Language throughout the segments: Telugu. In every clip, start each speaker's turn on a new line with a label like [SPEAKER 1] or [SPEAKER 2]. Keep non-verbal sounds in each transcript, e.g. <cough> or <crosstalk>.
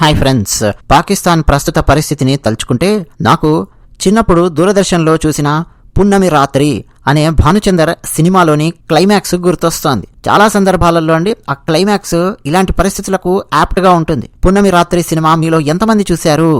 [SPEAKER 1] హాయ్ ఫ్రెండ్స్ పాకిస్తాన్ ప్రస్తుత పరిస్థితిని తలుచుకుంటే నాకు చిన్నప్పుడు దూరదర్శన్లో చూసిన పున్నమి రాత్రి అనే భానుచందర్ సినిమాలోని క్లైమాక్స్ గుర్తొస్తోంది. చాలా సందర్భాలలో అండి ఆ క్లైమాక్స్ ఇలాంటి పరిస్థితులకు యాప్ట్గా ఉంటుంది. పున్నమి రాత్రి సినిమా మీలో ఎంతమంది చూశారు?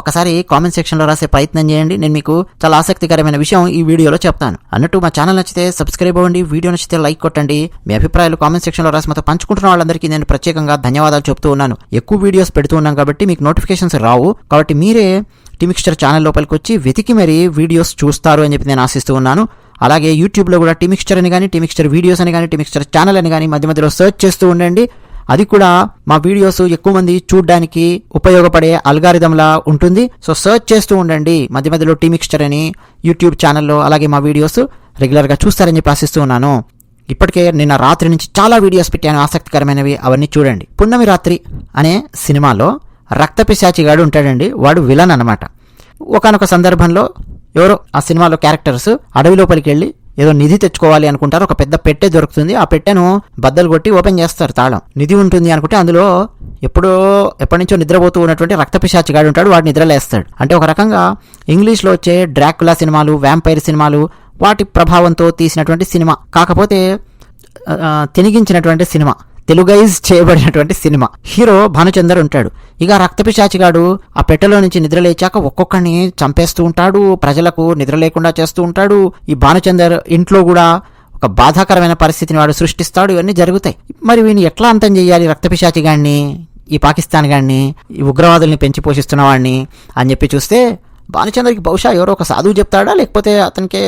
[SPEAKER 1] ఒకసారి కామెంట్ సెక్షన్లో రాసే ప్రయత్నం చేయండి. నేను మీకు చాలా ఆసక్తికరమైన విషయం ఈ వీడియోలో చెప్తాను. అన్నట్టు మా ఛానల్ నచ్చితే సబ్స్క్రైబ్ అవ్వండి. వీడియో నచ్చితే లైక్ కొట్టండి. మీ అభిప్రాయాలు కామెంట్ సెక్షన్లో రాసి మాతో పంచుకుంటున్న వాళ్ళందరికీ నేను ప్రత్యేకంగా ధన్యవాదాలు చెప్తూ ఉన్నాను. ఎక్కువ వీడియోస్ పెడుతూ ఉన్నాం కాబట్టి మీకు నోటిఫికేషన్స్ రావు. కాబట్టి మీరే టిమిక్స్టర్ ఛానల్ లోపలికి వచ్చి వెతికి మరీ వీడియోస్ చూస్తారు అని చెప్పి నేను ఆశిస్తూ ఉన్నాను. అలాగే యూట్యూబ్లో కూడా టిమిక్స్టర్ అని కానీ టిమిక్స్టర్ వీడియోస్ అని కానీ టిమిక్స్టర్ ఛానల్ అని కానీ మధ్య మధ్యలో సెర్చ్ చేస్తూ ఉండండి. అది కూడా మా వీడియోస్ ఎక్కువ మంది చూడడానికి ఉపయోగపడే అల్గారిథంలా ఉంటుంది. సో సర్చ్ చేస్తూ ఉండండి. మధ్య మధ్యలో టీమిక్స్చర్ అని యూట్యూబ్ ఛానల్లో అలాగే మా వీడియోస్ రెగ్యులర్గా చూస్తారని చెప్పి ఆశిస్తూ ఉన్నాను. ఇప్పటికే నిన్న రాత్రి నుంచి చాలా వీడియోస్ పెట్టాను. ఆసక్తికరమైనవి అవన్నీ చూడండి. పున్నమి రాత్రి అనే సినిమాలో రక్తపిశాచిగాడు ఉంటాడండి. వాడు విలన్ అనమాట ఒకనొక సందర్భంలో ఎవరో ఆ సినిమాలో క్యారెక్టర్స్ అడవి లోపలికి వెళ్ళి ఏదో నిధి తెచ్చుకోవాలి అనుకుంటారు ఒక పెద్ద పెట్టె దొరుకుతుంది ఆ పెట్టెను బద్దలు కొట్టి ఓపెన్ చేస్తారు తాళం. నిధి ఉంటుంది అనుకుంటే అందులో ఎప్పుడో ఎప్పటి నుంచో నిద్రపోతూ ఉన్నటువంటి రక్తపిశాచిగాడు ఉంటాడు వాడు నిద్రలేస్తాడు. అంటే ఒక రకంగా ఇంగ్లీష్లో వచ్చే డ్రాకులా సినిమాలు వ్యాంపైర్ సినిమాలు వాటి ప్రభావంతో తీసినటువంటి సినిమా. కాకపోతే తినిగించినటువంటి తెనిగించినటువంటి సినిమా తెలుగైజ్ చేయబడినటువంటి సినిమా. హీరో భానుచందర్ ఉంటాడు. ఇక రక్తపిశాచిగాడు ఆ పెట్టెలో నుంచి నిద్ర లేచాక ఒక్కొక్కడిని చంపేస్తూ ఉంటాడు ప్రజలకు నిద్ర లేకుండా చేస్తూ ఉంటాడు. ఈ భానుచందర్ ఇంట్లో కూడా ఒక బాధాకరమైన పరిస్థితిని వాడు సృష్టిస్తాడు. ఇవన్నీ జరుగుతాయి. మరి వీని ఎట్లా అంతం చేయాలి రక్తపిశాచిగాడిని ఈ పాకిస్తాన్ గాడిని ఈ ఉగ్రవాదుల్ని పెంచి పోషిస్తున్న వాడిని అని చెప్పి చూస్తే భానుచంద్రకి బహుశా ఎవరో ఒక సాధువు చెప్తాడా? లేకపోతే అతనికి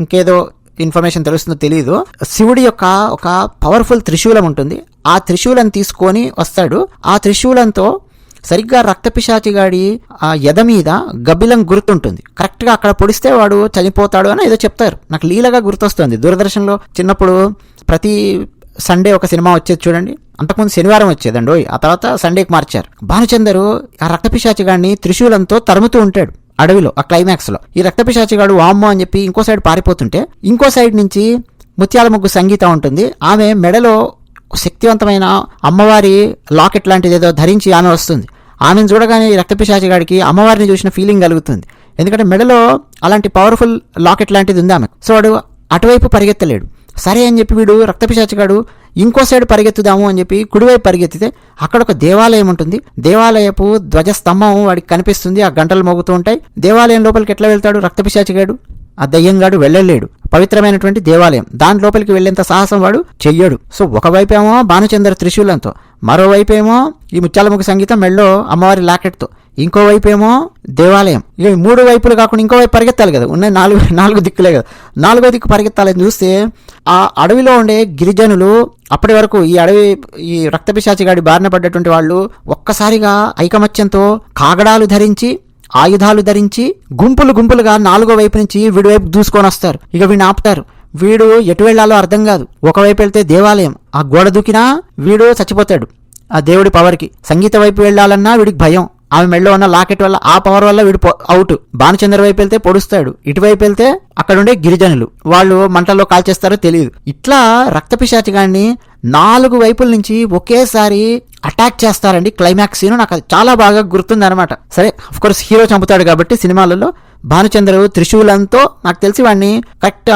[SPEAKER 1] ఇంకేదో ఇన్ఫర్మేషన్ తెలుస్తుందో తెలియదు శివుడి యొక్క ఒక పవర్ఫుల్ త్రిశూలం ఉంటుంది. ఆ త్రిశూలం తీసుకొని వస్తాడు. ఆ త్రిశూలంతో సరిగ్గా రక్తపిశాచిగాడి ఆ ఎద మీద గబ్బిలం గుర్తుంటుంది. కరెక్ట్గా అక్కడ పొడిస్తే వాడు చనిపోతాడు అని ఏదో చెప్తారు. నాకు లీలగా గుర్తొస్తుంది. దూరదర్శన్లో చిన్నప్పుడు ప్రతి సండే ఒక సినిమా వచ్చేది చూడండి. అంతకుముందు శనివారం వచ్చేదండి. ఆ తర్వాత సండేకి మార్చారు. భానుచందరు ఆ రక్తపిశాచిగాడిని త్రిశూలంతో తరుముతూ ఉంటాడు అడవిలో ఆ క్లైమాక్స్లో. ఈ రక్తపిశాచిగాడు వామ్మ అని చెప్పి ఇంకో సైడ్ పారిపోతుంటే ఇంకో సైడ్ నుంచి ముత్యాల ముగ్గు సంగీత ఉంటుంది. ఆమె మెడలో శక్తివంతమైన అమ్మవారి లాకెట్ లాంటిది ఏదో ధరించి ఆమె వస్తుంది. ఆమెను చూడగానే ఈ రక్తపిశాచిగాడికి అమ్మవారిని చూసిన ఫీలింగ్ కలుగుతుంది. ఎందుకంటే మెడలో అలాంటి పవర్ఫుల్ లాకెట్ లాంటిది ఉంది ఆమె సో వాడు అటువైపు పరిగెత్తలేడు. సరే అని చెప్పి వీడు రక్తపిశాచిగాడు ఇంకో సైడ్ పరిగెత్తుదాము అని చెప్పి కుడివైపు పరిగెత్తితే అక్కడ ఒక దేవాలయం ఉంటుంది. దేవాలయపు ధ్వజస్తంభం వాడికి కనిపిస్తుంది. ఆ గంటలు మోగుతూ ఉంటాయి. దేవాలయం లోపలికి ఎట్లా వెళ్తాడు రక్తపిశాచిగాడు ఆ దయ్యంగాడు వెళ్ళలేడు. పవిత్రమైనటువంటి దేవాలయం. దాని లోపలికి వెళ్ళేంత సాహసం వాడు చెయ్యడు. సో ఒకవైపేమో భానుచంద్ర త్రిశూలంతో మరోవైపు ఏమో ఈ ముత్యాలముఖ సంగీతం మెళ్ళో అమ్మవారి లాకెట్తో. ఇంకోవైపేమో దేవాలయం. ఇక మూడు వైపులు కాకుండా ఇంకో వైపు పరిగెత్తాలి కదా. ఉన్న నాలుగు <laughs> నాలుగు దిక్కులే కదా. నాలుగో దిక్కు పరిగెత్తాలని చూస్తే ఆ అడవిలో ఉండే గిరిజనులు అప్పటి వరకు ఈ అడవి ఈ రక్తపిశాచిగాడి బారిన పడ్డటువంటి వాళ్ళు ఒక్కసారిగా ఐకమత్యంతో కాగడాలు ధరించి ఆయుధాలు ధరించి గుంపులు గుంపులుగా నాలుగో వైపు నుంచి విడివైపు దూసుకొని వస్తారు. ఇక వీడిని ఆపుతారు. వీడు ఎటు వెళ్ళాలో అర్థం కాదు. ఒకవైపు వెళ్తే దేవాలయం ఆ గోడ దూకినా వీడు చచ్చిపోతాడు. ఆ దేవుడి పవర్కి. సంగీత వైపు వెళ్ళాలన్నా వీడికి భయం. ఆమె మెడలో ఉన్న లాకెట్ వల్ల ఆ పవర్ వల్ల వీడు పో- అవుట్. భానుచంద్ర వైపు వెళ్తే పొడుస్తాడు. ఇటువైపు వెళ్తే అక్కడుండే గిరిజనులు. వాళ్ళు మంటల్లో కాల్చేస్తారో తెలియదు. ఇట్లా రక్తపిశాచిగాన్ని నాలుగు వైపుల నుంచి ఒకేసారి అటాక్ చేస్తారండి క్లైమాక్స్ సీన్. నాకు అది చాలా బాగా గుర్తుంది అనమాట సరే అఫ్ కోర్స్ హీరో చంపుతాడు కాబట్టి సినిమాలలో భానుచంద్ర త్రిశూలంతో నాకు తెలిసి వాడిని కరెక్ట్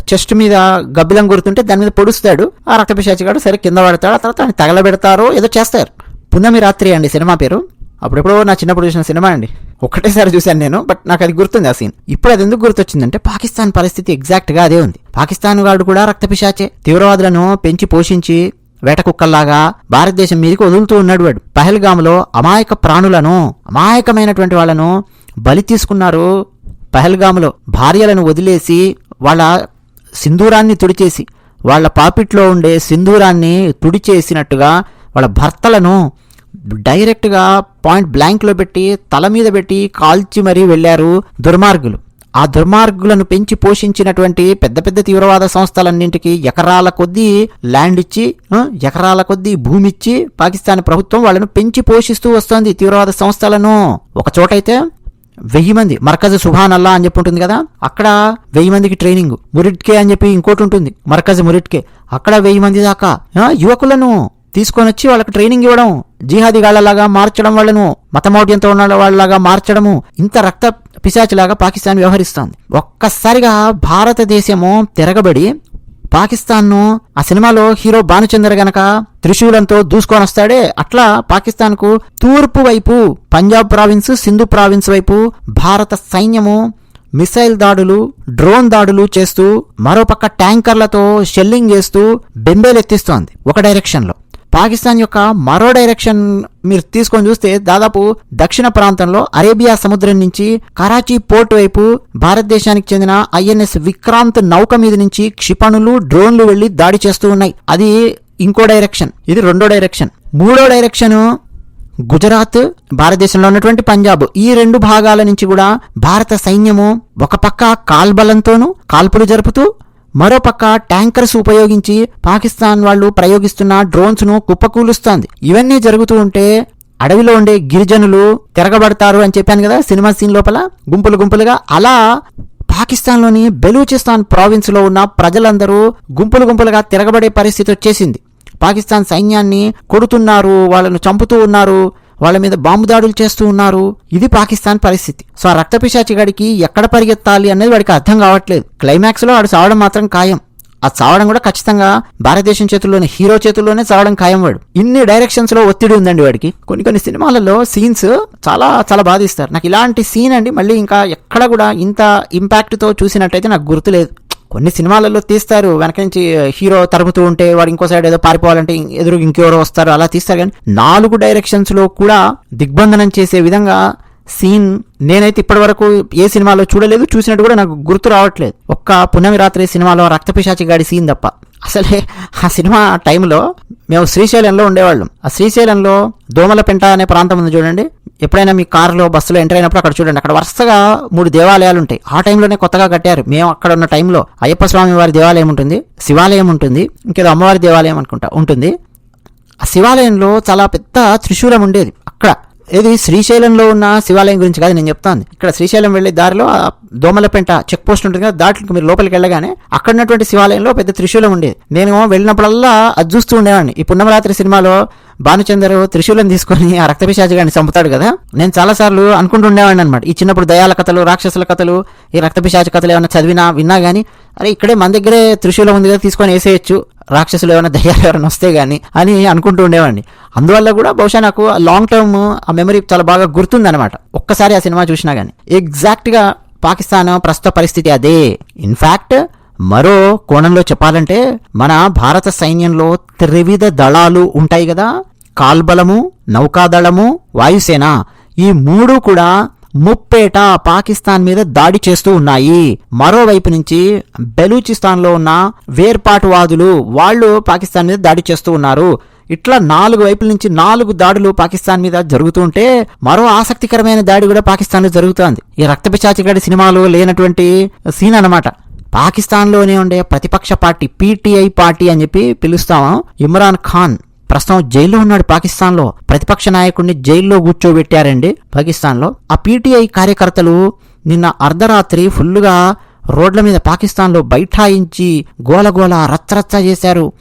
[SPEAKER 1] చెస్ట్ మీద గబ్బిలం గుర్తుంటే దాని మీద పొడుస్తాడు. ఆ రక్తపిశాచిగాడు సరే కింద పడతాడు. ఆ తర్వాత ఆయన తగలబెడతారో ఏదో చేస్తారు. పున్నమి రాత్రి అండి సినిమా పేరు. అప్పుడెప్పుడో నా చిన్నప్పుడు చూసిన సినిమా అండి. ఒక్కటేసారి చూశాను నేను బట్ నాకు అది గుర్తుంది ఆ సీన్. ఇప్పుడు అది ఎందుకు గుర్తొచ్చిందంటే పాకిస్తాన్ పరిస్థితి ఎగ్జాక్ట్గా అదే ఉంది. పాకిస్తాన్ వాడు కూడా రక్తపిశాచే. తీవ్రవాదులను పెంచి పోషించి వేట కుక్కల్లాగా భారతదేశం మీదకి వదులుతూ ఉన్నాడు వాడు. పహల్గాములో అమాయక ప్రాణులను అమాయకమైనటువంటి వాళ్ళను బలి తీసుకున్నారు పహల్గాములో భార్యలను వదిలేసి వాళ్ళ సింధూరాన్ని తుడిచేసి వాళ్ళ పాపిట్లో ఉండే సింధూరాన్ని తుడిచేసినట్టుగా వాళ్ళ భర్తలను డైరెక్ట్గా పాయింట్ బ్లాంక్లో పెట్టి తల మీద పెట్టి కాల్చి మరీ వెళ్ళారు దుర్మార్గులు. ఆ దుర్మార్గులను పెంచి పోషించినటువంటి పెద్ద పెద్ద తీవ్రవాద సంస్థలన్నింటికి ఎకరాల కొద్దీ ల్యాండ్ ఇచ్చి ఎకరాల కొద్దీ భూమి ఇచ్చి పాకిస్తాన్ ప్రభుత్వం వాళ్ళను పెంచి పోషిస్తూ వస్తోంది తీవ్రవాద సంస్థలను. ఒక చోటైతే వెయ్యి మంది. మర్కజ్ సుభాన్ అల్లా అని చెప్పి ఉంటుంది కదా? అక్కడ వెయ్యి మందికి ట్రైనింగ్ మురిట్కే అని చెప్పి ఇంకోటి ఉంటుంది. మర్కజ్ మురిట్కే. అక్కడ వెయ్యి మంది దాకా. యువకులను తీసుకొని వచ్చి వాళ్ళకి ట్రైనింగ్ ఇవ్వడం జిహాదీగాళ్ళలాగా మార్చడం వాళ్ళను మతమౌఢ్యంతో ఉన్న వాళ్ళలాగా మార్చడము ఇంత రక్త పిశాచిలాగా పాకిస్తాన్ వ్యవహరిస్తోంది. ఒక్కసారిగా భారతదేశము తిరగబడి పాకిస్తాన్ను ఆ సినిమాలో హీరో భానుచంద్ర గనక త్రిశూలంతో దూసుకొనొస్తాడే అట్లా పాకిస్తాన్కు తూర్పు వైపు పంజాబ్ ప్రావిన్స్ సింధు ప్రావిన్స్ వైపు భారత సైన్యము మిసైల్ దాడులు డ్రోన్ దాడులు చేస్తూ మరోపక్క ట్యాంకర్లతో షెల్లింగ్ చేస్తూ బెంబేలెత్తిస్తోంది ఒక డైరెక్షన్లో పాకిస్తాన్ యొక్క మరో డైరెక్షన్ మీరు తీసుకొని చూస్తే దాదాపు దక్షిణ ప్రాంతంలో అరేబియా సముద్రం నుంచి కరాచీ పోర్ట్ వైపు భారతదేశానికి చెందిన ఐఎన్ఎస్ విక్రాంత్ నౌక మీద నుంచి క్షిపణులు డ్రోన్లు వెళ్ళి దాడి చేస్తూ ఉన్నాయి. అది ఇంకో డైరెక్షన్. ఇది రెండో డైరెక్షన్. మూడో డైరెక్షన్ గుజరాత్ భారతదేశంలో ఉన్నటువంటి పంజాబ్. ఈ రెండు భాగాల నుంచి కూడా భారత సైన్యము ఒక పక్క కాల్బలంతోనూ కాల్పులు జరుపుతూ మరోపక్క ట్యాంకర్స్ ఉపయోగించి పాకిస్తాన్ వాళ్ళు ప్రయోగిస్తున్న డ్రోన్స్ను కుప్పకూలుస్తోంది. ఇవన్నీ జరుగుతూ ఉంటే అడవిలో ఉండే గిరిజనులు తిరగబడతారు అని చెప్పాను కదా సినిమా సీన్ లోపల? గుంపులు గుంపులుగా అలా పాకిస్తాన్లోని బెలూచిస్తాన్ ప్రావిన్స్లో ఉన్న ప్రజలందరూ గుంపులు గుంపులుగా తిరగబడే పరిస్థితి వచ్చేసింది. పాకిస్తాన్ సైన్యాన్ని కొడుతున్నారు వాళ్ళను చంపుతూ ఉన్నారు. వాళ్ళ మీద బాంబు దాడులు చేస్తూ ఉన్నారు. ఇది పాకిస్తాన్ పరిస్థితి. సో ఆ రక్తపిశాచిగాడికి ఎక్కడ పరిగెత్తాలి అనేది వాడికి అర్థం కావట్లేదు. క్లైమాక్స్లో వాడు చావడం మాత్రం ఖాయం. ఆ చావడం కూడా ఖచ్చితంగా భారతదేశం చేతుల్లోనే హీరో చేతుల్లోనే చావడం ఖాయం వాడు. ఇన్ని డైరెక్షన్స్లో ఒత్తిడి ఉందండి వాడికి. కొన్ని కొన్ని సినిమాలలో సీన్స్ చాలా చాలా బాధిస్తారు. నాకు ఇలాంటి సీన్ అండి మళ్ళీ ఇంకా ఎక్కడ కూడా ఇంత ఇంపాక్ట్తో చూసినట్టయితే నాకు గుర్తులేదు. కొన్ని సినిమాలలో తీస్తారు. వెనక నుంచి హీరో తరుముతూ ఉంటే వాడు ఇంకో సైడ్ ఏదో పారిపోవాలంటే ఎదురు ఇంకెవరో వస్తారు అలా తీస్తారు. కానీ నాలుగు డైరెక్షన్స్లో కూడా దిగ్బంధనం చేసే విధంగా సీన్ నేనైతే ఇప్పటి వరకు ఏ సినిమాలో చూడలేదు చూసినట్టు కూడా నాకు గుర్తు రావట్లేదు. ఒక్క పునమి రాత్రి సినిమాలో రక్తపిశాచి గాడి సీన్ తప్ప. అసలే ఆ సినిమా టైంలో మేము శ్రీశైలంలో ఉండేవాళ్ళం. ఆ శ్రీశైలంలో దోమలపెంట అనే ప్రాంతం ఉంది చూడండి. ఎప్పుడైనా మీ కారులో బస్సులో ఎంటర్ అయినప్పుడు అక్కడ చూడండి. అక్కడ వరుసగా మూడు దేవాలయాలు ఉంటాయి. ఆ టైంలోనే కొత్తగా కట్టారు. మేము అక్కడ ఉన్న టైంలో అయ్యప్ప స్వామి వారి దేవాలయం ఉంటుంది శివాలయం ఉంటుంది ఇంకేదో అమ్మవారి దేవాలయం అనుకుంటా ఉంటుంది. ఆ శివాలయంలో చాలా పెద్ద త్రిశూలం ఉండేది. అక్కడ ఇది శ్రీశైలంలో ఉన్న శివాలయం గురించి కాదు నేను చెప్తాను. ఇక్కడ శ్రీశైలం వెళ్ళే దారిలో ఆ దోమలపెంట చెక్ పోస్ట్ ఉంటుంది కదా దాంట్లోకి మీరు లోపలికి వెళ్ళగానే అక్కడ ఉన్నటువంటి శివాలయంలో పెద్ద త్రిశూలం ఉండేది. నేను వెళ్ళినప్పుడల్లా అది చూస్తూ ఉండేవాడిని. ఈ పున్నమరాత్రి సినిమాలో భానుచందర్ త్రిశూలం తీసుకొని ఆ రక్తపిశాచి గారిని చంపుతాడు కదా నేను చాలాసార్లు అనుకుంటూ ఉండేవాడిని అనమాట ఈ చిన్నప్పుడు దయాల కథలు రాక్షసుల కథలు ఈ రక్తపిశాచి కథలు ఏమైనా చదివినా విన్నా కానీ అరే ఇక్కడే మన దగ్గరే త్రిశూలం ఉంది కదా తీసుకొని వేసేయచ్చు. రాక్షసులు ఏమైనా దయ్యాలు ఎవరైనా వస్తే కానీ అని అనుకుంటూ ఉండేవాడిని. అందువల్ల కూడా బహుశా నాకు లాంగ్ టర్మ్ ఆ మెమరీ చాలా బాగా గుర్తుందనమాట ఒక్కసారి ఆ సినిమా చూసినా కానీ ఎగ్జాక్ట్గా పాకిస్తాన్ ప్రస్తుత పరిస్థితి అదే. ఇన్ఫ్యాక్ట్ మరో కోణంలో చెప్పాలంటే మన భారత సైన్యంలో త్రివిధ దళాలు ఉంటాయి కదా. కాల్బలము నౌకాదళము వాయుసేన ఈ మూడు కూడా ముప్పేట పాకిస్తాన్ మీద దాడి చేస్తూ ఉన్నాయి. మరోవైపు నుంచి బెలూచిస్తాన్లో ఉన్న వేర్పాటువాదులు వాళ్ళు పాకిస్తాన్ మీద దాడి చేస్తూ ఉన్నారు. ఇట్లా నాలుగు వైపుల నుంచి నాలుగు దాడులు పాకిస్తాన్ మీద జరుగుతుంటే మరో ఆసక్తికరమైన దాడి కూడా పాకిస్తాన్లో జరుగుతోంది. ఈ రక్తపిచాచిగడి సినిమాలో లేనటువంటి సీన్ అన్నమాట. పాకిస్తాన్లోనే ఉండే ప్రతిపక్ష పార్టీ పీటీఐ పార్టీ అని చెప్పి పిలుస్తాము ఇమ్రాన్ ఖాన్ ప్రస్తుతం జైల్లో ఉన్నాడు పాకిస్తాన్లో. ప్రతిపక్ష నాయకుడిని జైల్లో కూర్చోబెట్టారండి పాకిస్తాన్లో. ఆ పీటీఐ కార్యకర్తలు నిన్న అర్ధరాత్రి ఫుల్లుగా రోడ్ల మీద పాకిస్తాన్లో బైఠాయించి గోలగోల రచ్చరచ్చ చేశారు.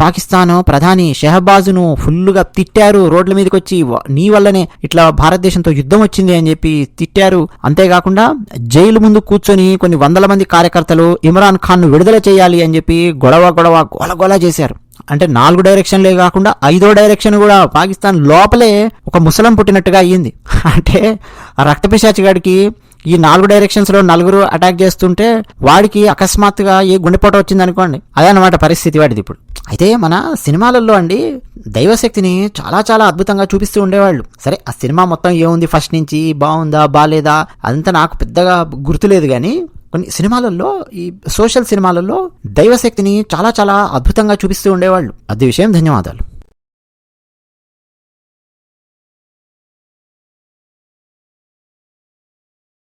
[SPEAKER 1] పాకిస్తాన్ ప్రధాని షెహబాజును ఫుల్లుగా తిట్టారు. రోడ్ల మీదకి వచ్చి నీ వల్లనే ఇట్లా భారతదేశంతో యుద్ధం వచ్చింది అని చెప్పి తిట్టారు. అంతేకాకుండా జైలు ముందు కూర్చొని కొన్ని వందల మంది కార్యకర్తలు ఇమ్రాన్ ఖాన్ను విడుదల చేయాలి అని చెప్పి గొడవ గొడవ గోల గోల చేశారు. అంటే నాలుగు డైరెక్షన్లే కాకుండా ఐదో డైరెక్షన్ కూడా పాకిస్తాన్ లోపలే ఒక ముసలం పుట్టినట్టుగా అయ్యింది. <laughs> అంటే ఆ రక్తపిశాచి ఈ నాలుగు డైరెక్షన్స్లో నలుగురు అటాక్ చేస్తుంటే వాడికి అకస్మాత్తుగా ఏ గుండెపోట వచ్చింది అనుకోండి. అదే పరిస్థితి వాడిది ఇప్పుడు. అయితే మన సినిమాలలో అండి దైవశక్తిని చాలా చాలా అద్భుతంగా చూపిస్తూ ఉండేవాళ్ళు. సరే ఆ సినిమా మొత్తం ఏముంది? ఫస్ట్ నుంచి బాగుందా? బాలేదా? అదంతా నాకు పెద్దగా గుర్తులేదు కానీ కొన్ని సినిమాలలో ఈ సోషల్ సినిమాలలో దైవశక్తిని చాలా చాలా అద్భుతంగా చూపిస్తూ ఉండేవాళ్ళు. అది విషయం ధన్యవాదాలు.